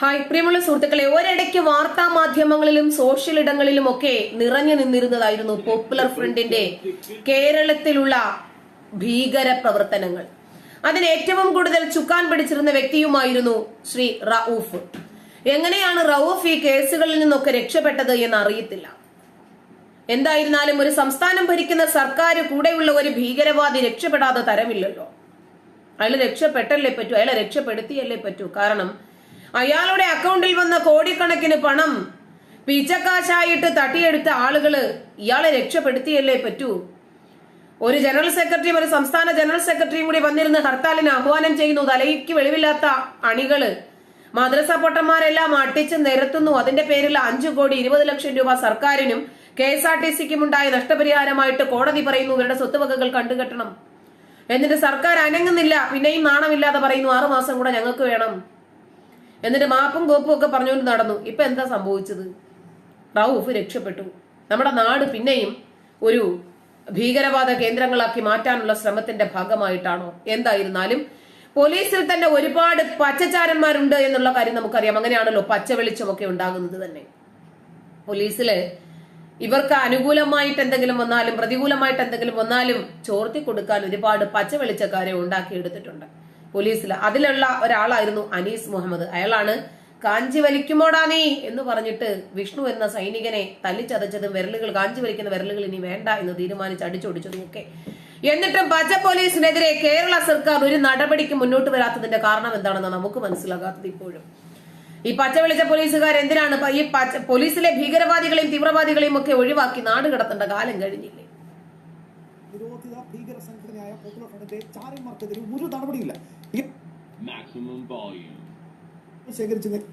Hi പ്രിയമുള്ള സുഹൃത്തുക്കളെ ഒരിടയ്ക്ക് വാർത്താ മാധ്യമങ്ങളിലും സോഷ്യൽ ഇടങ്ങളിലും ഒക്കെ നിറഞ്ഞു നിന്നിരുന്നതായിരുന്നു പോപ്പുലർ ഫ്രണ്ടിന്റെ കേരളത്തിലുള്ള ഭീകര പ്രവർത്തനങ്ങൾ. അതിന് ഏറ്റവും കൂടുതൽ ചുക്കാൻ പിടിച്ചിരുന്ന വ്യക്തിയുമായിരുന്നു ശ്രീ റൌഫ് എങ്ങനെയാണ് റൌഫ് ഈ കേസുകളിൽ നിന്നൊക്കെ രക്ഷപ്പെട്ടത് എന്ന് അറിയത്തില്ല എന്തായിരുന്നാലും ഒരു സംസ്ഥാനം ഭരിക്കുന്ന സർക്കാർ കൂടെയുള്ള ഒരു ഭീകരവാദി രക്ഷപ്പെടാതെ തരമില്ലല്ലോ. അയാൾ രക്ഷപ്പെട്ടല്ലേ പറ്റൂ? അയാളെ രക്ഷപ്പെടുത്തിയല്ലേ പറ്റൂ? കാരണം അയാളുടെ അക്കൗണ്ടിൽ വന്ന കോടിക്കണക്കിന് പണം പിച്ചക്കാശായിട്ട് തട്ടിയെടുത്ത ആളുകൾ ഇയാളെ രക്ഷപ്പെടുത്തിയല്ലേ പറ്റൂ? ഒരു ജനറൽ സെക്രട്ടറിയും ഒരു സംസ്ഥാന ജനറൽ സെക്രട്ടറിയും കൂടി വന്നിരുന്ന് ഹർത്താലിന് ആഹ്വാനം ചെയ്യുന്നു. തലയ്ക്ക് വെളിവില്ലാത്ത അണികൾ. മദ്രസ പൊട്ടന്മാരെല്ലാം അട്ടിച്ച് നിരത്തുന്നു. അതിന്റെ പേരിൽ അഞ്ചു കോടി ഇരുപത് ലക്ഷം രൂപ സർക്കാരിനും കെ എസ് ആർ ടി സിക്കും ഉണ്ടായ നഷ്ടപരിഹാരമായിട്ട് കോടതി പറയുന്നു. ഇവരുടെ സ്വത്തുവകകൾ കണ്ടുകെട്ടണം. എന്നിട്ട് സർക്കാർ അനങ്ങുന്നില്ല. പിന്നെയും നാണമില്ലാതെ പറയുന്നു. ആറുമാസം കൂടെ ഞങ്ങൾക്ക് വേണം. എന്നിട്ട് മാപ്പും കോപ്പും ഒക്കെ പറഞ്ഞുകൊണ്ട് നടന്നു. ഇപ്പൊ എന്താ സംഭവിച്ചത്? റൌഫ് രക്ഷപ്പെട്ടു. നമ്മുടെ നാട് പിന്നെയും ഒരു ഭീകരവാദ കേന്ദ്രങ്ങളാക്കി മാറ്റാനുള്ള ശ്രമത്തിന്റെ ഭാഗമായിട്ടാണോ? എന്തായിരുന്നാലും പോലീസിൽ തന്നെ ഒരുപാട് പച്ചച്ചാരന്മാരുണ്ട് എന്നുള്ള കാര്യം നമുക്കറിയാം. അങ്ങനെയാണല്ലോ പച്ച വെളിച്ചമൊക്കെ ഉണ്ടാകുന്നത് തന്നെ. പോലീസിൽ ഇവർക്ക് അനുകൂലമായിട്ട് എന്തെങ്കിലും വന്നാലും പ്രതികൂലമായിട്ട് എന്തെങ്കിലും വന്നാലും ചോർത്തി കൊടുക്കാൻ ഒരുപാട് പച്ച വെളിച്ചക്കാരെ ഉണ്ടാക്കിയെടുത്തിട്ടുണ്ട്. പോലീസിൽ അതിലുള്ള ഒരാളായിരുന്നു അനീസ് മുഹമ്മദ്. അയാളാണ് കാഞ്ചി വലിക്കുമോടാ നീ? എന്ന് പറഞ്ഞിട്ട് വിഷ്ണു എന്ന സൈനികനെ തല്ലിച്ചതച്ചതും വിരലുകൾ കാഞ്ചി വലിക്കുന്ന വിരലുകൾ ഇനി വേണ്ട എന്ന് തീരുമാനിച്ച് അടിച്ചൊടിച്ചതും ഒക്കെ. എന്നിട്ടും പച്ച പോലീസിനെതിരെ കേരള സർക്കാർ ഒരു നടപടിക്ക് മുന്നോട്ട് വരാത്തതിന്റെ കാരണം എന്താണെന്ന് നമുക്ക് മനസ്സിലാകാത്തത് ഇപ്പോഴും. ഈ പച്ച വിളിച്ച പോലീസുകാർ എന്തിനാണ് ഈ പച്ച പോലീസിലെ ഭീകരവാദികളെയും തീവ്രവാദികളെയും ഒക്കെ ഒഴിവാക്കി നാട് കടത്തേണ്ട കാലം കഴിഞ്ഞില്ലേ? ഭീകര സംഘടനയായ പോപ്പുലർ ഫ്രണ്ടിന്റെ ചാരന്മാർക്കെതിരെ ഒരു നടപടിയില്ല.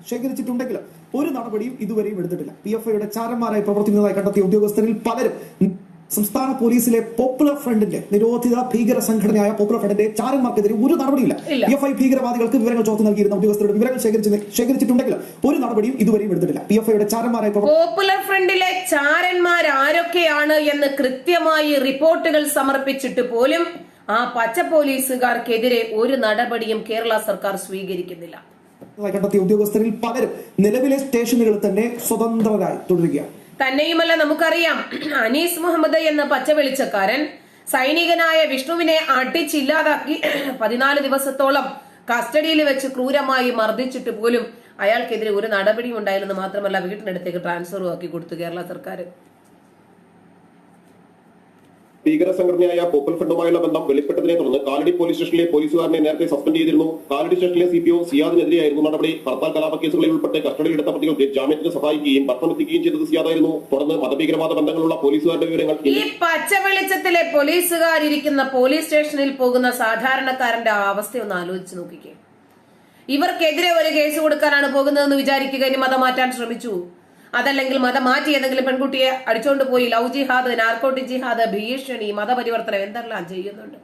ശേഖരിച്ചിട്ടുണ്ടെങ്കിലും ഒരു നടപടിയും ഇതുവരെയും എടുത്തിട്ടില്ല. പി എഫ് ഐയുടെ ചാരന്മാരായി പ്രവർത്തിക്കുന്നതായി കണ്ടെത്തിയ ഉദ്യോഗസ്ഥരിൽ പലരും. സംസ്ഥാന പോലീസിലെ പോപ്പുലർ ഫ്രണ്ടിന്റെ നിരോധിത ഭീകര സംഘടനയായ പോപ്പുലർ ഫ്രണ്ടിന്റെ ചാരന്മാർക്കെതിരെ ഒരു നടപടിയില്ല. പി എഫ് ഐ ഭീകരവാദികൾക്ക് വിവരങ്ങൾ ചോർത്ത് നൽകിയിരുന്ന ഉദ്യോഗസ്ഥരുടെ വിവരങ്ങൾ ശേഖരിച്ച് ശേഖരിച്ചിട്ടുണ്ടെങ്കിലും ഒരു നടപടിയും ഇതുവരെയും എടുത്തിട്ടില്ല. പി എഫ് ഐയുടെ ചാരന്മാരായി പോപ്പുലർ ഫ്രണ്ടിലെ ചാരന്മാർ ആരൊക്കെയാണ് എന്ന് കൃത്യമായി റിപ്പോർട്ടുകൾ സമർപ്പിച്ചിട്ട് പോലും ആ പച്ച പോലീസുകാർക്കെതിരെ ഒരു നടപടിയും കേരള സർക്കാർ സ്വീകരിക്കുന്നില്ല. കണ്ടെത്തിയ ഉദ്യോഗസ്ഥരിൽ പലരും നിലവിലെ സ്റ്റേഷനുകളിൽ തന്നെ സ്വതന്ത്രരായി തുടരുകയാണ്. തന്നെയുമല്ല നമുക്കറിയാം അനീസ് മുഹമ്മദ് എന്ന പച്ച വെളിച്ചക്കാരൻ സൈനികനായ വിഷ്ണുവിനെ അടിച്ചില്ലാതാക്കി പതിനാല് ദിവസത്തോളം കസ്റ്റഡിയിൽ വെച്ച് ക്രൂരമായി മർദ്ദിച്ചിട്ട് പോലും അയാൾക്കെതിരെ ഒരു നടപടിയും ഉണ്ടായില്ലെന്ന് മാത്രമല്ല വീട്ടിനടുത്തേക്ക് ട്രാൻസ്ഫറും ആക്കി കൊടുത്തു കേരള സർക്കാർ ഭീകര സംഘടനയായ പോപ്പൽ ഫ്രണ്ടുമായുള്ള ബന്ധം വെളിപ്പെട്ടതിനെ തുടർന്ന് കാലടി പോലീസ് സ്റ്റേഷനിലെ പോലീസുകാരനെ നേരത്തെ സസ്പെൻഡ് ചെയ്തിരുന്നു. കാലടി സ്റ്റേഷനിലെ സി പി ഒ സിയാദിനെതിരെയായിരുന്നു നടപടി. ഹർത്താൽ കലാപ കേസുകളിൽ ഉൾപ്പെട്ട് കസ്റ്റഡിയിലെടുത്ത പ്രതികൾക്ക് ജാമ്യത്തിന് സഹായിക്കുകയും പത്രമെത്തിക്കുകയും ചെയ്തത് സിയാദായിരുന്നു. തുടർന്ന് മതഭീകരവാദ ബന്ധങ്ങളുള്ള പോലീസുകാരുടെ വിവരങ്ങൾ ഈ പച്ച വെളിച്ചത്തിലെ പോലീസുകാരിരിക്കുന്ന പോലീസ് സ്റ്റേഷനിൽ പോകുന്ന സാധാരണക്കാരന്റെ അവസ്ഥ ഒന്ന് ആലോചിച്ച് നോക്കിക്കേ. ഇവർക്കെതിരെ ഒരു കേസ് കൊടുക്കാനാണ് പോകുന്നതെന്ന് വിചാരിക്കുക ഇനി മതം മാറ്റാൻ ശ്രമിച്ചു. അതല്ലെങ്കിൽ മതം മാറ്റി ഏതെങ്കിലും പെൺകുട്ടിയെ അടിച്ചുകൊണ്ട് പോയി ലവ് ജിഹാദ് നാർക്കോട്ടിക് ജിഹാദ് ഭീഷണി മതപരിവർത്തനം എന്തെല്ലാം ചെയ്യുന്നുണ്ട്?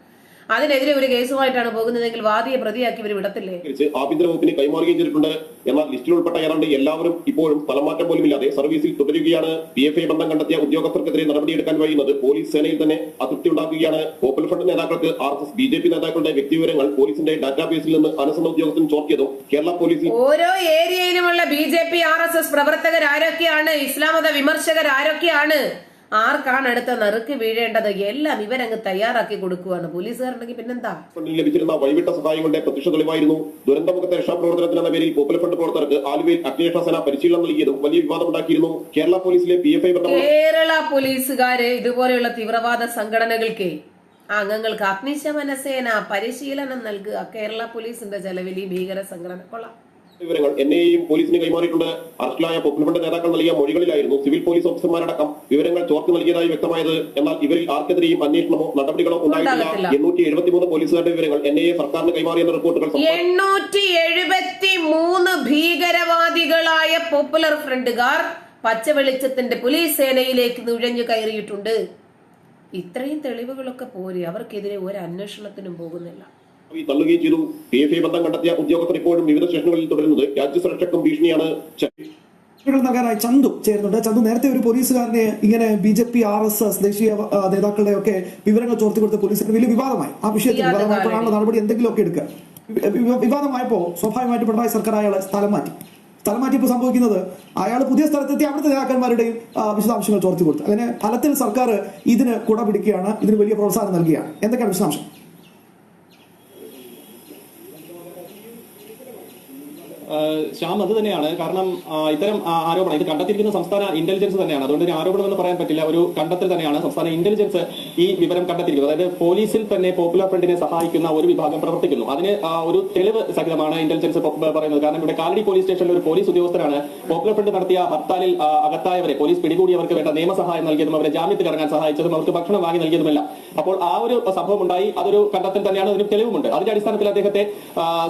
അതിനെതിരെ ഒരു കേസുമായിട്ടാണ് പോകുന്നതെങ്കിൽ വാദിയെ പ്രതിയാക്കി ഇവർ വിടത്തില്ലേ? ആഭ്യന്തര വകുപ്പിന് കൈമാറുകയും ചെയ്തിട്ടുണ്ട് എന്നാൽ ലിസ്റ്റിൽ ഉൾപ്പെട്ട ഏതാണ്ട് എല്ലാവരും ഇപ്പോഴും സ്ഥലമാറ്റം പോലുമില്ലാതെ സർവീസിൽ തുടരുകയാണ്. പി എഫ് ഐ ബന്ധം കണ്ടെത്തിയ ഉദ്യോഗസ്ഥർക്കെതിരെ നടപടിയെടുക്കാൻ കഴിയുന്നത് പോലീസ് സേനയിൽ തന്നെ അതൃപ്തി ഉണ്ടാക്കുകയാണ്. പോപ്പുലർ ഫ്രണ്ട് നേതാക്കൾക്ക് R S S B J P നേതാക്കളുടെ വ്യക്തിവിവരങ്ങൾ പോലീസിന്റെ ഡാറ്റാബേസിൽ നിന്ന് അനുസരണ ഉദ്യോഗസ്ഥൻ ചോർത്തിയതും കേരള പോലീസിൽ ഓരോ ഏരിയയിലുമുള്ള B J P R S S പ്രവർത്തകർ ആരൊക്കെയാണ് വിമർശകരാരൊക്കെയാണ്. ആർക്കാണ് അടുത്ത നറുക്ക് വീഴേണ്ടത്? എല്ലാം ഇവരങ്ങ് തയ്യാറാക്കി കൊടുക്കുവാണ്. പോലീസുകാരുണ്ടെങ്കിൽ പിന്നെന്താ? ഫണ്ടിൽ ലഭിച്ചിരുന്ന വൈവിട്ട സഹായങ്ങളുടെ പ്രത്യക്ഷ തെളിവായിരുന്നു. ദുരന്തമുഖത്തെ രക്ഷാപ്രവർത്തനത്തിന് എന്ന പേരിൽ പോപ്പുലർ ഫ്രണ്ട് പ്രവർത്തകർക്ക് ആലുവയിൽ അഗ്നിരക്ഷാ സേന പരിശീലനം നൽകിയതും വലിയ വിവാദമുണ്ടാക്കിയിരുന്നു കേരള പോലീസിലെ പി എഫ് ഐ കേരള പോലീസുകാര് ഇതുപോലെയുള്ള തീവ്രവാദ സംഘടനകൾക്ക് അംഗങ്ങൾക്ക് അഗ്നിശമന സേന പരിശീലനം നൽകുക. കേരള പോലീസിന്റെ ചെലവിൽ ഈ ഭീകര സംഘടന കൊള്ളാം. വിവരങ്ങൾ എൻ ഐയും പോലീസിന് കൈമാറിയിട്ടുണ്ട്. അറസ്റ്റിലായ പോപ്പുലർ നേതാക്കൾ നൽകിയ മൊഴികളിലായിരുന്നു സിവിൽ പോലീസ് ഓഫീസർമാരടക്കം വിവരങ്ങൾ ചോർത്ത് നൽകിയതായി വ്യക്തമായത്. എന്നാൽ ഇവരിൽ ആർക്കെതിരെയും അന്വേഷണമോ നടപടികളോ ഉണ്ടായിട്ടില്ല. എണ്ണൂറ്റി എഴുപത്തിമൂന്ന് പോലീസുകാരുടെ വിവരങ്ങൾ എൻ ഐ എ സർക്കാരിന് കൈമാറിയെന്ന റിപ്പോർട്ടുകൾ എണ്ണൂറ്റി എഴുപത്തി മൂന്ന് ഭീകരവാദികളായ പോപ്പുലർ ഫ്രണ്ടുകാർ പച്ചവെളിച്ചത്തിന്റെ പോലീസ് സേനയിലേക്ക് നുഴഞ്ഞു കയറിയിട്ടുണ്ട്. ഇത്രയും തെളിവുകളൊക്കെ പോരെ. അവർക്കെതിരെ ഒരു അന്വേഷണത്തിനും പോകുന്നില്ല. തള്ളുകയും ചെയ്തു. പി എഫ് ഐ ബന്ധം കണ്ടെത്തിയ ഉദ്യോഗസ്ഥർ ഇപ്പോഴും വിവിധ സ്റ്റേഷനുകളിൽ തുടരുന്നത് രാജ്യസുരക്ഷയ്ക്കും ഭീഷണിയാണ് നൽകാനായി ചന്തു ചേരുന്നുണ്ട്. ചന്തു നേരത്തെ ഒരു പോലീസുകാരനെ ഇങ്ങനെ B J P R S S ദേശീയ നേതാക്കളുടെ ഒക്കെ വിവരങ്ങൾ ചോർത്തി കൊടുത്ത പോലീസിന് വലിയ വിവാദമായി. ആ വിഷയത്തിൽ. വിവാദമായപ്പോഴാണ് നടപടി എന്തെങ്കിലുമൊക്കെ എടുക്കുക. വിവാദമായപ്പോ സ്വാഭാവികമായിട്ട് പിണറായി സർക്കാർ അയാളെ സ്ഥലം മാറ്റി. സ്ഥലം മാറ്റിയപ്പോൾ സംഭവിക്കുന്നത് അയാൾ പുതിയ സ്ഥലത്തെത്തി അവിടുത്തെ നേതാക്കന്മാരുടെയും വിശദാംശങ്ങൾ ചോർത്തി കൊടുത്തു അങ്ങനെ ഫലത്തിൽ സർക്കാർ ഇതിന് കുട പിടിക്കുകയാണ് ഇതിന് വലിയ പ്രോത്സാഹനം നൽകുകയാണ്. എന്തൊക്കെയാണ് വിശദാംശം? ശ്യാം അത് തന്നെയാണ്. കാരണം ഇത്തരം ആരോപണം ഇത് കണ്ടെത്തിയിരിക്കുന്ന സംസ്ഥാന ഇന്റലിജൻസ് തന്നെയാണ്. അതുകൊണ്ട് ഒരു ആരോപണം എന്ന് പറയാൻ പറ്റില്ല. ഒരു കണ്ടെത്തൽ തന്നെയാണ് സംസ്ഥാന ഇന്റലിജൻസ് ഈ വിവരം കണ്ടെത്തിയിരിക്കുന്നത്. അതായത് പോലീസിൽ തന്നെ പോപ്പുലർ ഫ്രണ്ടിനെ സഹായിക്കുന്ന ഒരു വിഭാഗം പ്രവർത്തിക്കുന്നു. അതിന് ഒരു തെളിവ് സഹിതമാണ് ഇന്റലിജൻസ് പറയുന്നത്. കാരണം ഇവിടെ കാലടി പോലീസ് സ്റ്റേഷനിൽ ഒരു പോലീസ് ഉദ്യോഗസ്ഥരാണ് പോപ്പുലർ ഫ്രണ്ട് നടത്തിയ ഹർത്താലിൽ അകത്തായവരെ പോലീസ് പിടികൂടിയവർക്ക് വേണ്ട നിയമസഹായം നൽകിയതും അവരെ ജാമ്യത്തിൽ ഇറങ്ങാൻ സഹായിച്ചതും അവർക്ക് ഭക്ഷണം വാങ്ങി നൽകിയതുമല്ല. അപ്പോൾ ആ ഒരു സംഭവം ഉണ്ടായി അതൊരു കണ്ടെത്തൽ തന്നെയാണ്. അതിന് തെളിവുമുണ്ട്. അതിന്റെ അടിസ്ഥാനത്തിൽ അദ്ദേഹത്തെ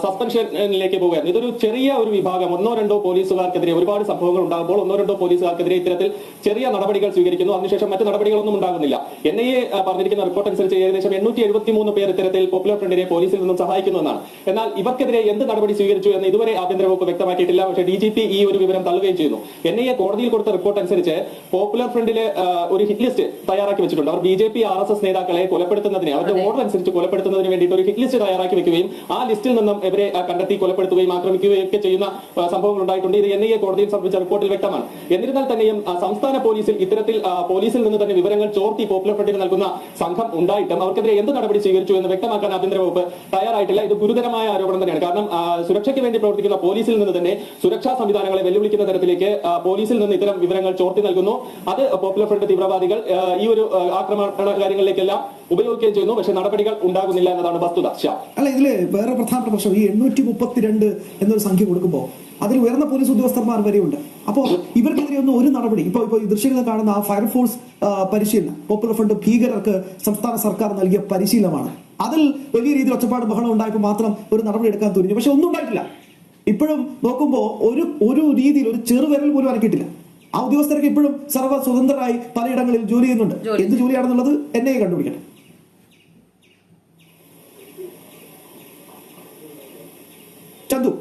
സസ്പെൻഷനിലേക്ക് പോവുകയായിരുന്നു ഇതൊരു ചെറിയ ഒരു വിഭാഗം. ഒന്നോ രണ്ടോ പോലീസുകാർക്കെതിരെ ഒരുപാട് സംഭവങ്ങൾ ഉണ്ടാകുമ്പോൾ ഒന്നോ രണ്ടോ പോലീസുകാർക്കെതിരെ ഇത്തരത്തിൽ ചെറിയ നടപടികൾ സ്വീകരിക്കുന്നു. അതിനുശേഷം മറ്റു നടപടികളൊന്നും ഉണ്ടാകുന്നില്ല. എൻ ഐ എ പറഞ്ഞിരിക്കുന്ന റിപ്പോർട്ട് അനുസരിച്ച് ഏകദേശം എണ്ണൂറ്റി എഴുപത്തി മൂന്ന് പേർ ഇത്തരത്തിൽ പോപ്പുലർ ഫ്രണ്ടിനെ പോലീസിൽ നിന്നും സഹായിക്കുന്നു എന്നാണ്. എന്നാൽ ഇവർക്കെതിരെ എന്ത് നടപടി സ്വീകരിച്ചു എന്ന് ഇതുവരെ ആഭ്യന്തര വകുപ്പ് വ്യക്തമാക്കിയിട്ടില്ല. പക്ഷേ ഡി ജി പി ഈ ഒരു വിവരം തള്ളുകയും ചെയ്യുന്നു. എൻ ഐ എ കോടതിയിൽ കൊടുത്ത റിപ്പോർട്ട് അനുസരിച്ച് പോപ്പുലർ ഫ്രണ്ടിൽ ഒരു ഹിറ്റ് ലിസ്റ്റ് തയ്യാറാക്കി വെച്ചിട്ടുണ്ട്. അവർ B J P R S S നേതാക്കളെ കൊലപ്പെടുത്തുന്നതിന് അവരുടെ ഓർഡർ അനുസരിച്ച് കൊലപ്പെടുത്തുന്നതിന് വേണ്ടിയിട്ട് ഒരു ഹിറ്റ് ലിസ്റ്റ് തയ്യാറാക്കി വെക്കുകയും ആ ലിസ്റ്റിൽ നിന്നും ഇവരെ കണ്ടെത്തി കൊലപ്പെടുത്തുകയും ആക്രമിക്കുകയും ഒക്കെ ചെയ്യുന്ന സംഭവങ്ങൾ ഉണ്ടായിട്ടുണ്ട് ഇത് എൻ ഐ എ കോടതിയിൽ സമർപ്പിച്ച റിപ്പോർട്ടിൽ വ്യക്തമാണ്. എന്നിരുന്നാൽ തന്നെയും സംസ്ഥാന പോലീസിൽ ഇത്തരത്തിൽ പോലീസിൽ നിന്ന് തന്നെ വിവരങ്ങൾ ചോർത്തി പോപ്പുലർ ഫ്രണ്ടിന് നൽകുന്ന സംഘം ഉണ്ടായിട്ടും അവർക്കെതിരെ എന്ത് നടപടി സ്വീകരിച്ചു എന്ന് വ്യക്തമാക്കാൻ ആഭ്യന്തര വകുപ്പ് തയ്യാറായിട്ടില്ല. ഇത് ഗുരുതരമായ ആരോപണം തന്നെയാണ്. കാരണം സുരക്ഷയ്ക്ക് വേണ്ടി പ്രവർത്തിക്കുന്ന പോലീസിൽ നിന്ന് തന്നെ സുരക്ഷാ സംവിധാനങ്ങളെ വെല്ലുവിളിക്കുന്ന തരത്തിലേക്ക് പോലീസിൽ നിന്ന് ഇത്തരം വിവരങ്ങൾ ചോർത്തി നൽകുന്നു. അത് പോപ്പുലർ ഫ്രണ്ട് തീവ്രവാദികൾ ഈ ഒരു ആക്രമണ കാര്യങ്ങളിലേക്കെല്ലാം ഉപയോഗിക്കുകയും ചെയ്യുന്നു. പക്ഷേ നടപടികൾ ഉണ്ടാകുന്നില്ല എന്നതാണ് വസ്തുത. അല്ല ഇതിൽ വേറെ പ്രധാനപ്പെട്ട പ്രശ്നം. ഈ എണ്ണൂറ്റി മുപ്പത്തിരണ്ട് എന്നൊരു സംഖ്യ കൊടുക്കുമ്പോൾ അതിൽ ഉയർന്ന പോലീസ് ഉദ്യോഗസ്ഥന്മാർ വരെയുണ്ട്. അപ്പോൾ ഇവർക്കെതിരെ ഒന്നും ഒരു നടപടി ഇപ്പോൾ ഇപ്പോൾ ഈ ദൃശ്യങ്ങൾ കാണുന്ന ആ ഫയർഫോഴ്സ് പരിശീലനം പോപ്പുലർ ഫ്രണ്ട് ഭീകരർക്ക് സംസ്ഥാന സർക്കാർ നൽകിയ പരിശീലനമാണ്. അതിൽ വലിയ രീതിയിൽ ഒച്ചപ്പാട് ബഹളം ഉണ്ടായപ്പോൾ മാത്രം ഒരു നടപടി എടുക്കാൻ തുനിഞ്ഞു. പക്ഷെ ഒന്നും ഉണ്ടായിട്ടില്ല. ഇപ്പോഴും നോക്കുമ്പോൾ ഒരു ഒരു രീതിയിൽ ഒരു ചെറുവിരൽ പോലും അനക്കിയിട്ടില്ല. ആ ഉദ്യോഗസ്ഥരൊക്കെ ഇപ്പോഴും സർവ സ്വതന്ത്രരായി പലയിടങ്ങളിൽ ജോലി ചെയ്യുന്നുണ്ട്. എന്ത് ജോലിയാണെന്നുള്ളത് എന്നെ കണ്ടുപിടിക്കണം ചന്തു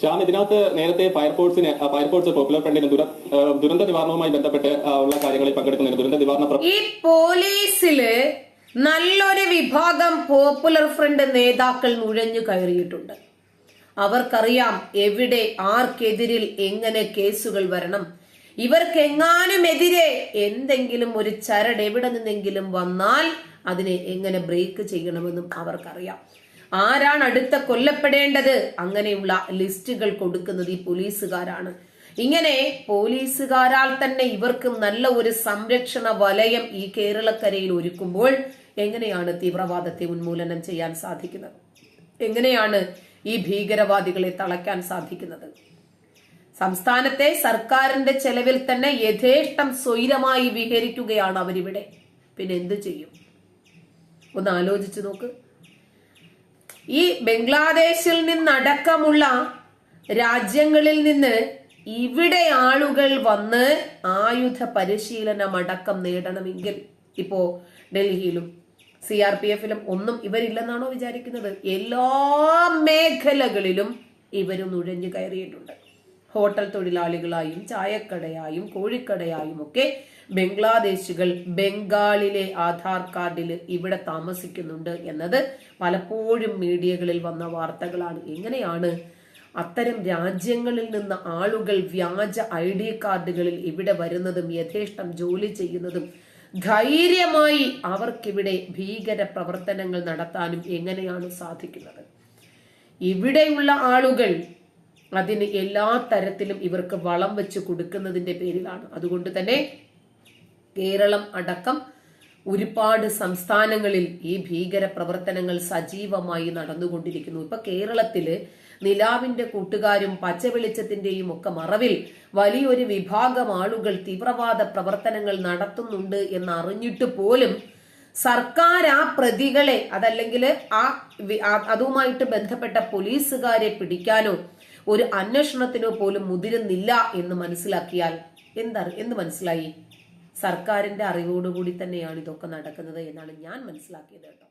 ശ്യാം ഇതിനകത്ത് നേരത്തെ ഫയർഫോഴ്സിന് ഫയർഫോഴ്സ് പോപ്പുലർ ഫ്രണ്ടിന് ദുരന്ത നിവാരണവുമായി ബന്ധപ്പെട്ട് ഉള്ള കാര്യങ്ങളിൽ പങ്കെടുക്കുന്നതിന് ദുരന്ത നിവാരണ ഈ പോലീസിൽ നല്ലൊരു വിഭാഗം പോപ്പുലർ ഫ്രണ്ട് നേതാക്കൾ നുഴഞ്ഞു കയറിയിട്ടുണ്ട്. അവർക്കറിയാം എവിടെ ആർക്കെതിരിൽ എങ്ങനെ കേസുകൾ വരണം. ഇവർക്കെങ്ങാനുമെതിരെ എന്തെങ്കിലും ഒരു ചരട് എവിടെ നിന്നെങ്കിലും വന്നാൽ അതിനെ എങ്ങനെ ബ്രേക്ക് ചെയ്യണമെന്നും അവർക്കറിയാം. ആരാണ് അടുത്ത കൊല്ലപ്പെടേണ്ടത്? അങ്ങനെയുള്ള ലിസ്റ്റുകൾ കൊടുക്കുന്നത് ഈ പോലീസുകാരാണ്. ഇങ്ങനെ പോലീസുകാരാൽ തന്നെ ഇവർക്കും നല്ല ഒരു സംരക്ഷണ വലയം ഈ കേരളക്കരയിൽ ഒരുക്കുമ്പോൾ എങ്ങനെയാണ് തീവ്രവാദത്തെ ഉന്മൂലനം ചെയ്യാൻ സാധിക്കുന്നത്? എങ്ങനെയാണ് ഈ ഭീകരവാദികളെ തളയ്ക്കാൻ സാധിക്കുന്നത്? സംസ്ഥാനത്തെ സർക്കാരിന്റെ ചെലവിൽ തന്നെ യഥേഷ്ടം സ്വൈരമായി വിഹരിക്കുകയാണ് അവരിവിടെ. പിന്നെ എന്ത് ചെയ്യും? ഒന്ന് ആലോചിച്ചു നോക്ക്. ഈ ബംഗ്ലാദേശിൽ നിന്നടക്കമുള്ള രാജ്യങ്ങളിൽ നിന്ന് ഇവിടെ ആളുകൾ വന്ന് ആയുധ പരിശീലനം അടക്കം നേടണമെങ്കിൽ ഇപ്പോ ഡൽഹിയിലും സി ആർ പി എഫിലും ഒന്നും ഇവരില്ലെന്നാണോ വിചാരിക്കുന്നത്? എല്ലാ മേഖലകളിലും ഇവർ നുഴഞ്ഞു കയറിയിട്ടുണ്ട്. ഹോട്ടൽ തൊഴിലാളികളായും ചായക്കടയായും കോഴിക്കടയായും ഒക്കെ ബംഗ്ലാദേശികൾ ബംഗാളിലെ ആധാർ കാർഡിൽ ഇവിടെ താമസിക്കുന്നുണ്ട് എന്നത് പലപ്പോഴും മീഡിയകളിൽ വന്ന വാർത്തകളാണ്. എങ്ങനെയാണ് അത്തരം രാജ്യങ്ങളിൽ നിന്ന് ആളുകൾ വ്യാജ ഐ ഡി കാർഡുകളിൽ ഇവിടെ വരുന്നതും യഥേഷ്ടം ജോലി ചെയ്യുന്നതും ധൈര്യമായി അവർക്കിവിടെ ഭീകര പ്രവർത്തനങ്ങൾ നടത്താനും എങ്ങനെയാണ് സാധിക്കുന്നത്? ഇവിടെയുള്ള ആളുകൾ അതിന് എല്ലാ തരത്തിലും ഇവർക്ക് വളം വെച്ച് കൊടുക്കുന്നതിന്റെ പേരിലാണ്. അതുകൊണ്ട് തന്നെ കേരളം അടക്കം ഒരുപാട് സംസ്ഥാനങ്ങളിൽ ഈ ഭീകര പ്രവർത്തനങ്ങൾ സജീവമായി നടന്നുകൊണ്ടിരിക്കുന്നു. ഇപ്പൊ കേരളത്തിൽ നിലാവിന്റെ കൂട്ടുകാരും പച്ചവെളിച്ചത്തിന്റെയും ഒക്കെ മറവിൽ വലിയൊരു വിഭാഗം ആളുകൾ തീവ്രവാദ പ്രവർത്തനങ്ങൾ നടത്തുന്നുണ്ട് എന്ന് അറിഞ്ഞിട്ട് പോലും സർക്കാർ ആ പ്രതികളെ അതല്ലെങ്കിൽ ആ ആ- അതുമായിട്ട് ബന്ധപ്പെട്ട പോലീസുകാരെ പിടിക്കാനോ ഒരു അന്വേഷണത്തിനോ പോലും മുതിരുന്നില്ല എന്ന് മനസ്സിലാക്കിയാൽ എന്താ എന്ന് മനസ്സിലായി? സർക്കാരിന്റെ അറിവോടുകൂടി തന്നെയാണ് ഇതൊക്കെ നടക്കുന്നത് എന്നാണ് ഞാൻ മനസ്സിലാക്കിയത് കേട്ടോ.